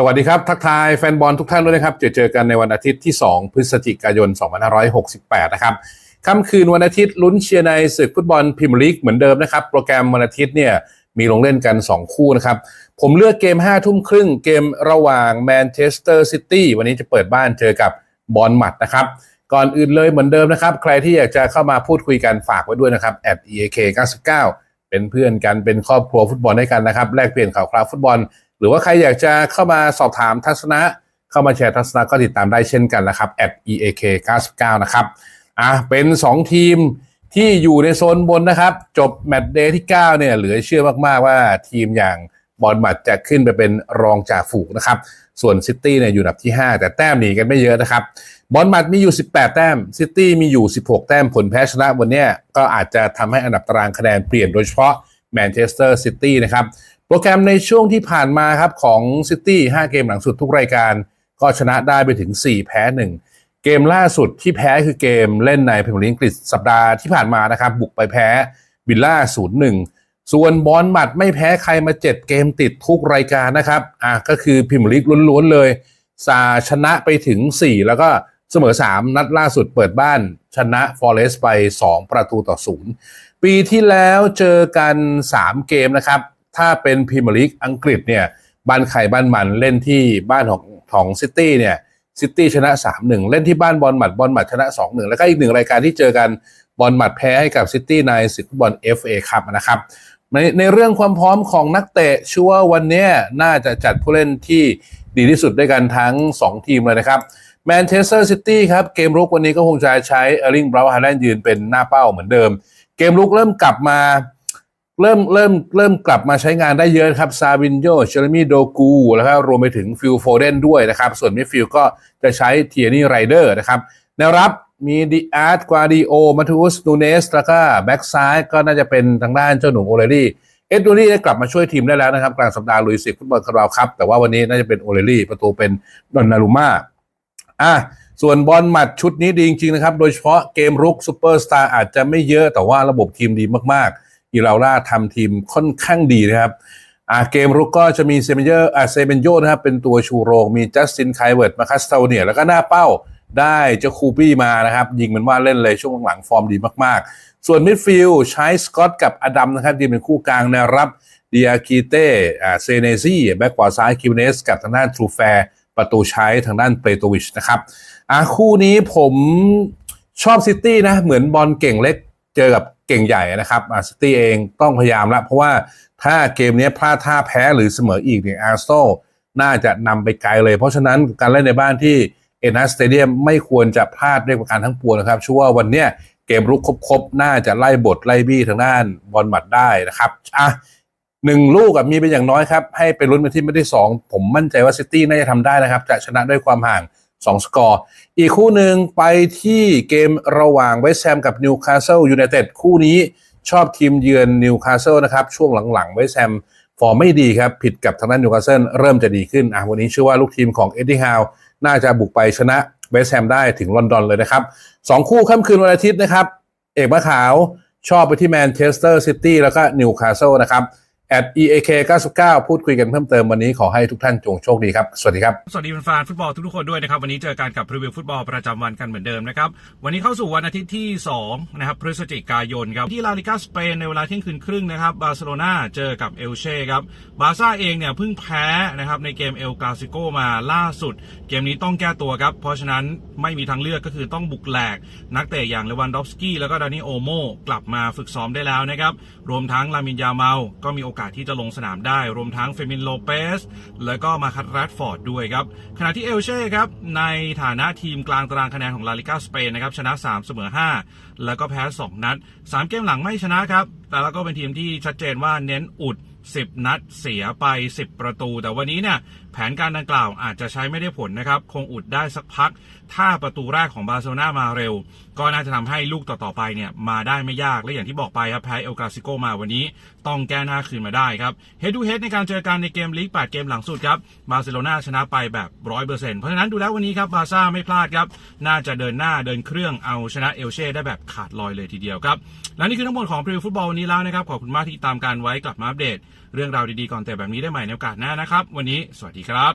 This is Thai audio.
สวัสดีครับ ทักทายแฟนบอลทุกท่านด้วยนะครับ เจอเจอกันในวันอาทิตย์ที่ 2 พฤศจิกายน 2568 นะครับค่ำคืนวันอาทิตย์ลุ้นเชียร์ในศึกฟุตบอลพรีเมียร์ลีกเหมือนเดิมนะครับ โปรแกรมวันอาทิตย์เนี่ยมีลงเล่นกัน 2 คู่นะครับ ผมเลือกเกม 5 ทุ่มครึ่ง เกมระหว่างแมนเชสเตอร์ซิตี้วันนี้จะเปิดบ้านเจอกับบอลหมัดนะครับ ก่อนอื่นเลยเหมือนเดิมนะครับ ใครที่อยากจะเข้ามาพูดคุยกันฝากไว้ด้วยนะครับ @eak 99เป็นเพื่อนกันเป็นครอบครัวฟุตบอลด้วยกันนะครับแลกเปลี่ยนข่าวคราวฟุตบอล หรือว่าใครอยากจะเข้ามาสอบถามทัศนะ เข้ามาแชร์ทัศนะก็ติดตามได้เช่นกันนะครับ @eak 99นะครับอะเป็น 2 ทีมที่อยู่ในโซนบนนะครับ จบแมตช์เดย์ที่ 9 เนี่ยเหลือเชื่อมากๆว่าทีมอย่างบอลมัดจะขึ้นไปเป็นรองจ่าฝูงนะครับ ส่วนซิตี้เนี่ยอยู่อันดับที่ 5 แต่แต้มหนีกันไม่เยอะนะครับ บอลมัดมีอยู่ 18 แต้ม ซิตี้มีอยู่ 16 แต้มผลแพ้ชนะวันนี้ก็อาจจะทำให้อันดับตารางคะแนนเปลี่ยนโดยเฉพาะ แมนเชสเตอร์ซิตี้นะครับ โปรแกรมในช่วงที่ผ่านมาครับของซิตี้5เกมหลังสุดทุกรายการ ก็ชนะได้ไปถึง 4 แพ้ 1 เกมล่าสุดที่แพ้คือเกมเล่นในพรีเมียร์ลีกอังกฤษสัปดาห์ที่ผ่านมานะครับ บุกไปแพ้วิลล่า0-1 ส่วนบอลหมัดไม่แพ้ใครมา 7 เกมติดทุกรายการนะครับอะก็คือพรีเมียร์ลีกล้วนๆเลยซาชนะไปถึง 4 แล้วก็เสมอ 3 นัดล่าสุดเปิดบ้าน ชนะฟอเรสต์ไป 2 ประตูต่อ 0 ปีที่แล้วเจอกัน 3 เกมนะครับ ถ้าเป็นพรีเมียร์ลีกอังกฤษเนี่ยบ้านไข่บ้านมันเล่นที่บ้านของของซิตี้เนี่ยซิตี้ชนะ 3-1 เล่นที่บ้านบอลหมัดบอลหมัดชนะ 2-1 แล้วก็อีกหนึ่งรายการที่เจอกันบอลหมัดแพ้ให้กับซิตี้ในศึกฟุตบอล FA ครับนะครับในในเรื่องความพร้อมของนักเตะชัวร์วันนี้น่าจะจัดผู้เล่นที่ดีที่สุดด้วยกันทั้ง 2 ทีมเลยนะครับ แมนเชสเตอร์ซิตี้ครับ เกมรุกวันนี้ก็คงจะใช้เออร์ลิงบราวฮาแลนด์ยืนเป็นหน้าเป้าเหมือนเดิม เกมรุกเริ่มกลับมา เริ่มเริ่มเริ่มกลับมาใช้งานได้เยอะครับซาวินโยเชอร์มีโดกูแล้วก็รวมไปถึงฟิลโฟเดนด้วยนะครับ ส่วนมิดฟิลก็จะใช้เทียนี่ไรเดอร์นะครับแนวรับมีดิอาร์ตกวาดิโอมาทูสนูเนสแล้วก็แบ็กซ้ายก็น่าจะเป็นทางด้านเจ้าหนุ่มโอเลรี่เอ็ดดูรี่ได้กลับมาช่วยทีมได้แล้วนะครับ กลางสัปดาห์ลุยสิกฟุตบอลคาราบาวครับ แต่ว่าวันนี้น่าจะเป็นโอเลรี่ประตูเป็นดอนนารุม่า อะส่วนบอลหมัดชุดนี้ดีจริงๆนะครับ โดยเฉพาะเกมรุกซูเปอร์สตาร์อาจจะไม่เยอะแต่ว่าระบบทีมดีมากๆอีราล่าทำทีมค่อนข้างดีนะครับอ่าเกมรุกก็จะมีเซเมนเยอร์อ่าเซเมนโยนะครับ เป็นตัวชูโรง มีจัสตินไคเวิร์ดมาคัสเตลเนียแล้วก็หน้าเป้าได้เจ้าคูปี้มานะครับ ยิงเหมือนว่าเล่นเลยช่วงหลังๆฟอร์มดีมากๆ ส่วนมิดฟิลด์ใช้สกอตกับอดัมนะครับที่เป็นคู่กลางแนวรับเดียกีเต้อ่าเซเนซี่แบ็กขวาซ้ายคิวเนสกับทางด้านทรูแฟร์ ประตูใช้ทางด้านเปโตวิชนะครับอ่าคู่นี้ผมชอบซิตี้นะ เหมือนบอลเก่งเล็กเจอกับเก่งใหญ่นะครับอ่าซิตี้เองต้องพยายามละเพราะว่าถ้าเกมนี้พลาดท่าแพ้หรือเสมออีกเนี่ยอาร์เซนอลน่าจะนำไปไกลเลย เพราะฉะนั้นการเล่นในบ้านที่เอ็นอาร์สเตเดียมไม่ควรจะพลาดด้วยประการทั้งปวงนะครับชัววันเนี้ยเกมรุกครบๆ น่าจะไล่บทไล่บี้ทางด้านบอลหมัดได้นะครับอะ หนึ่งลูกอะมีเป็นอย่างน้อยครับ ให้ไปลุ้นไปที่ไม่ได้สองผมมั่นใจว่าซิตี้น่าจะทำได้นะครับ จะชนะด้วยความห่าง 2 สกอร์ อีกคู่หนึ่งไปที่เกมระหว่างเวสต์แฮมกับนิวคาสเซิลยูไนเต็ดคู่นี้ชอบทีมเยือนนิวคาสเซิลนะครับ ช่วงหลังๆไวท์แซมฟอร์มไม่ดีครับ ผิดกับทางด้านนิวคาสเซิลเริ่มจะดีขึ้นอะวันนี้เชื่อว่าลูกทีมของเอ็ดดี้ฮาวน่าจะบุกไปชนะเวสต์แฮมได้ถึงลอนดอนเลยนะครับสองคู่ค่ำคืนวันอาทิตย์นะครับ เอกมะขาวชอบไปที่แมนเชสเตอร์ซิตี้แล้วก็นิวคาสเซิลนะครับ at eak 99พูดคุยกันเพิ่มเติมวันนี้ขอให้ทุกท่านจงโชคดีครับ สวัสดีครับ สวัสดีแฟนฟุตบอลทุกๆคนด้วยนะครับ วันนี้เจอกันกับพรีวิวฟุตบอลประจำวันกันเหมือนเดิมนะครับ วันนี้เข้าสู่วันอาทิตย์ที่ 2 นะครับ พฤศจิกายนครับ ที่ลาลิกาสเปนในเวลาเที่ยงคืนครึ่งนะครับ บาร์เซโลนาเจอกับเอลเช่ครับ บาร์ซ่าเองเนี่ยเพิ่งแพ้นะครับในเกมเอลกาซิโกมาล่าสุด เกมนี้ต้องแก้ตัวครับ เพราะฉะนั้นไม่มีทางเลือกก็คือต้องบุกแหลก นักเตะอย่างเลวันดอฟสกี้แล้วก็ดานิโอโมกลับมาฝึกซ้อมได้แล้วนะครับ รวมทั้งลามินยาเมา ก็มีโอกาสที่จะลงสนามได้ รวมทั้งเฟมินโลเปสแล้วก็มาคัตแรดฟอร์ดด้วยครับ ขณะที่เอลเช่ครับในฐานะทีมกลางตารางคะแนนของลาลิกาสเปนนะครับชนะ 3 เสมอ 5 แล้วก็แพ้ 2 นัด 3 เกมหลังไม่ชนะครับ แต่แล้วก็เป็นทีมที่ชัดเจนว่าเน้นอุด10 นัดเสียไป 10 ประตู แต่วันนี้เนี่ยแผนการดังกล่าวอาจจะใช้ไม่ได้ผลนะครับ คงอุดได้สักพัก ถ้าประตูแรกของบาร์เซโลนามาเร็ว ก็น่าจะทำให้ลูกต่อ ๆ ไปเนี่ยมาได้ไม่ยาก และอย่างที่บอกไปครับแพ้เอลกาซิโกมาวันนี้ ต้องแก้หน้าคืนมาได้ครับเฮดดูเฮดในการเจอกันในเกมลีก 8 เกมหลังสุดครับบาร์เซโลนาชนะไปแบบร้อยเปอร์เซ็นต์เพราะฉะนั้นดูแล้ววันนี้ครับบาซ่าไม่พลาดครับน่าจะเดินหน้าเดินเครื่องเอาชนะเอลเช่ได้แบบขาดลอยเลยทีเดียวครับและนี่คือทั้งหมดของพรีวิวฟุตบอลวันนี้แล้วนะครับขอบคุณมากที่ตามการไว้กลับมาอัปเดต เรื่องราวดีๆก่อนแต่แบบนี้ได้ใหม่ในโอกาสหน้านะครับวันนี้สวัสดีครับ